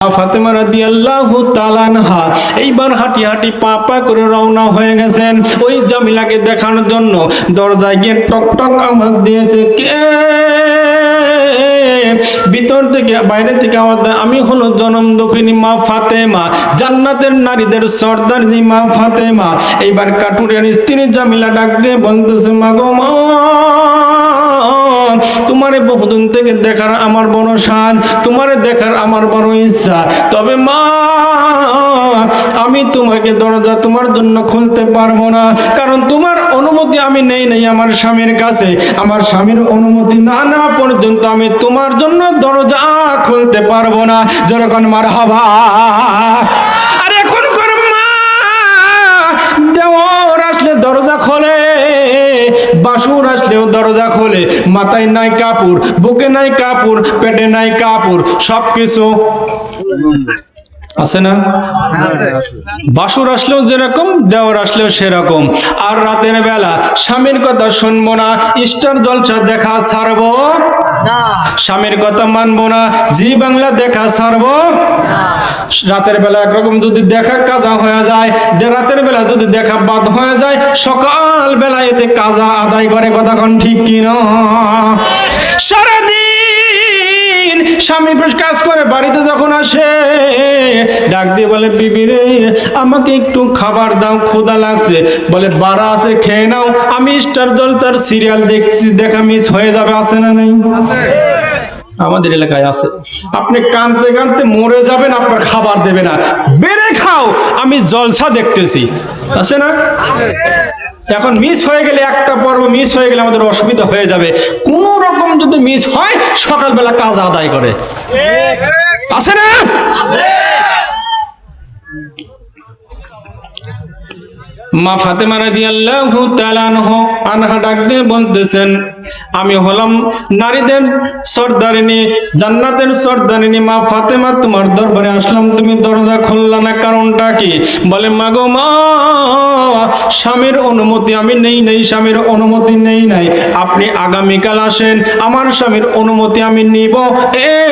ফাতেমা রাদিয়াল্লাহু তাআলা আনহা এইবার হাঁটি হাঁটি পা পা করে রওনা হয়ে গেছেন ওই জামিলাকে দেখানোর জন্য। দরজায় গিয়ে টক টক আওয়াজ দিয়েছে, কে? ভিতর থেকে, বাইরে থেকে আওয়াজ আমি হলো জনম দক্ষিণী মা ফাতেমা, জান্নাতের নারীদের সর্দারনি মা ফাতেমা। এইবার কাটুরিয়ার স্ত্রী জামিলা ডাক দিয়ে বলতেছে, মা গো মা। তোমারে বহুদিন থেকে দেখার আমার বড় সাজ তোমারে দেখার আমার বড় ইচ্ছা। তবে মা, আমি তোমাকে দরজা তোমার জন্য খুলতে পারব না, কারণ তোমার অনুমতি আমি নেই নেই আমার স্বামীর কাছে। আমার স্বামীর অনুমতি না না পর্যন্ত আমি তোমার জন্য দরজা খুলতে পারব না। যেরকম মার হবা বাসুর আসলেও দরজা খোলে, মাথায় নাই কাপড়, বুকে নাই কাপড়, পেটে নাই কাপড় সব কিছু আছে না? বাসুর আসলেও যেরকম দেওয়ার আসলেও সেরকম। আর রাতের বেলা স্বামীর কথা শুনব না, স্টার জলসা দেখা ছাড়বো। স্বামীর কথা মানবো না। জি বাংলা দেখা ছাড়বো। রাতের বেলা একরকম যদি দেখা কাজা হয়ে যায় রাতের বেলা যদি দেখা বাদ হয়ে যায়, সকাল বেলা এতে কাজা আদায় করে কথা ঠিক কিনা? সারাদিন স্বামী কাজ করে বাড়িতে যখন আসে ডাক দিয়ে বলে বিবি রে আমাকে একটু খাবার দাও ক্ষুধা লাগছে। বলে বাড়া আছে খেয়ে নাও। আমি স্টার জলসার সিরিয়াল দেখছি দেখা মিস হয়ে যাবে আছে না নেই? আমাদের এলাকায় আছে। আপনি কানতে কানতে মরে যাবেন আপনার খাবার দেবে না। বেড়ে খাও আমি জলসা দেখতেছি। আছে না? এখন মিস হয়ে গেলে একটা পর্ব মিস হয়ে গেলে আমাদের অসুবিধা হয়ে যাবে। যদি মিস হয় সকালবেলা কাজ আদায় করে। আছে না? মা ফাতেমা রাদিয়াল্লাহু তাআলা আনহু ডাক দিয়ে বলতেছেন, আমি হলাম নারীদের সর্দারিনী, জান্নাতের সর্দারিনী। মা ফাতেমা, তোমার দরবারে আসলাম। তুমি দরজা খুললা না, কারণটা কি? বলে মা গো মা, স্বামীর অনুমতি আমি নেই নেই, স্বামীর অনুমতি নেই নাই। আপনি আগামীকাল আসেন, আমার স্বামীর অনুমতি আমি নিব।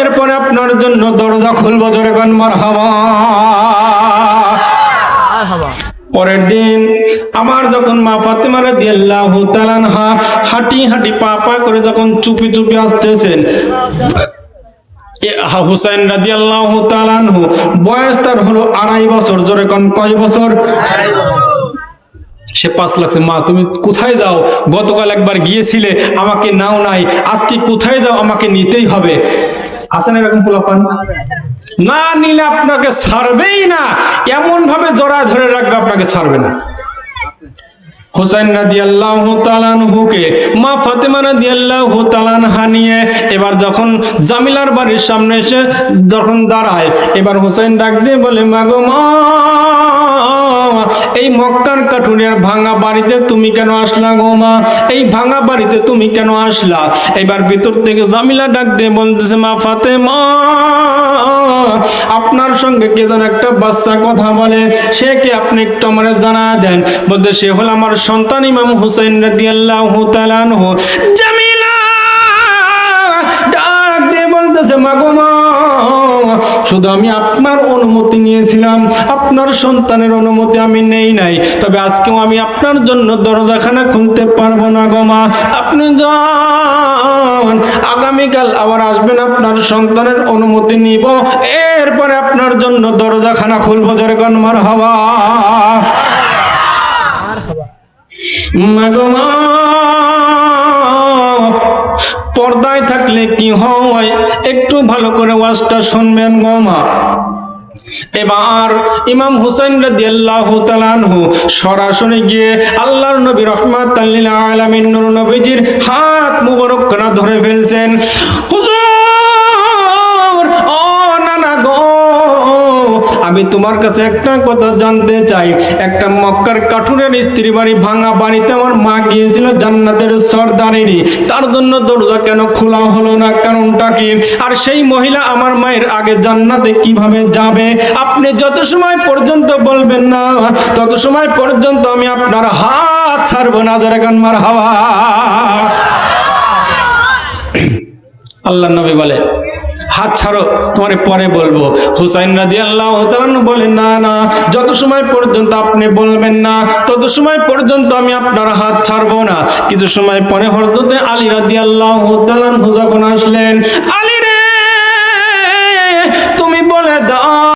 এরপরে আপনার জন্য দরজা খুলবো, জোরে গান মার পরের দিন আমার যখন মা ফাতেমা রাদিয়াল্লাহু তাআলা হাঁটি হাঁটি পা পা করে যখন চুপি চুপি আসতেছেন হুসাইন বয়স তার হলো আড়াই বছর, জোরে কোন কয় বছর? সে পাঁচ লাগছে মা, তুমি কোথায় যাও? গতকাল একবার গিয়েছিলে, আমাকে নাও নাই, আজকে কোথায় যাও? আমাকে নিতেই হবে। আসেন এরকম পোলাপান না নিলে আপনাকে ছাড়বেই না। এমন ভাবে জড়া ধরে রাখবে, আপনাকে ছাড়বে না। হোসেন রাদিয়াল্লাহু তাআলা আনহুকে, মা ফাতেমা রাদিয়াল্লাহু তালান নিয়ে এবার যখন জামিলার বাড়ির সামনে এসে যখন দাঁড়ায়, এবার হুসাইন ডাক দিয়ে বলে মাগো মা। এই মক্কার কাঠুরিয়ার ভাঙা বাড়িতে তুমি কেন আসলা গো মা? এই ভাঙা বাড়িতে তুমি কেন আসলা? এবার ভিতর থেকে জামিলা ডাক দিয়ে বলতেছে, মা ফাতেমা, আপনার সঙ্গে কে যেন একটা বাচ্চা কথা বলে। সে কে আপনি একটু আমার জানা দেন? বলতে সে হল আমার সন্তান ইমাম হুসাইন রাদিয়াল্লাহু তাআলা আনহু। শুধু আমি আপনার অনুমতি নিয়েছিলাম, আপনার সন্তানের অনুমতি আমি নেই নাই। তবে আজকেও আমি আপনার জন্য দরজাখানা খুলতে পারব না গো মা। আপনি যান, আগামীকাল আবার আসবেন, আপনার সন্তানের অনুমতি নিব। এরপরে আপনার জন্য দরজাখানা খুলবো যেরকম মার হওয়া মা। পর্দায় থাকলে কি হয়? একটু ভালো করে ওয়াজটা শুনবেন গো মা। এবার ইমাম হুসাইন রাদিয়াল্লাহু তাআলা আনহু সরাসরি গিয়ে আল্লাহর নবী রহমাত লিল আলামিন নূর নবীজির হাত মুবারক করে ধরে ফেলছেন। তোমার কাছে একটা কথা জানতে চাই। একটা মক্কার কাঠুরের স্ত্রী বাড়ি ভাঙা বাড়িতে আমার মা গিয়েছিল জান্নাতের সর্দারেরই। তার জন্য দরজা কেন খোলা হলো না? কারণটা কি? আর সেই মহিলা আমার মায়ের আগে জান্নাতে কীভাবে যাবে? আপনি যত সময় পর্যন্ত বলবেন না, তত সময় পর্যন্ত আমি আপনার হাত ছাড়বো না যারা গান মার হাওয়া। আল্লাহ নবী বলে হাত ছাড়ো, তোমার পরে বলব। হুসাইন রাজি আল্লাহ বলেন, না না, যত সময় পর্যন্ত আপনি বলবেন না, তত সময় পর্যন্ত আমি আপনার হাত ছাড়বো না। কিছু সময় পরে হরদতে আলী রাজি আল্লাহ যখন আসলেন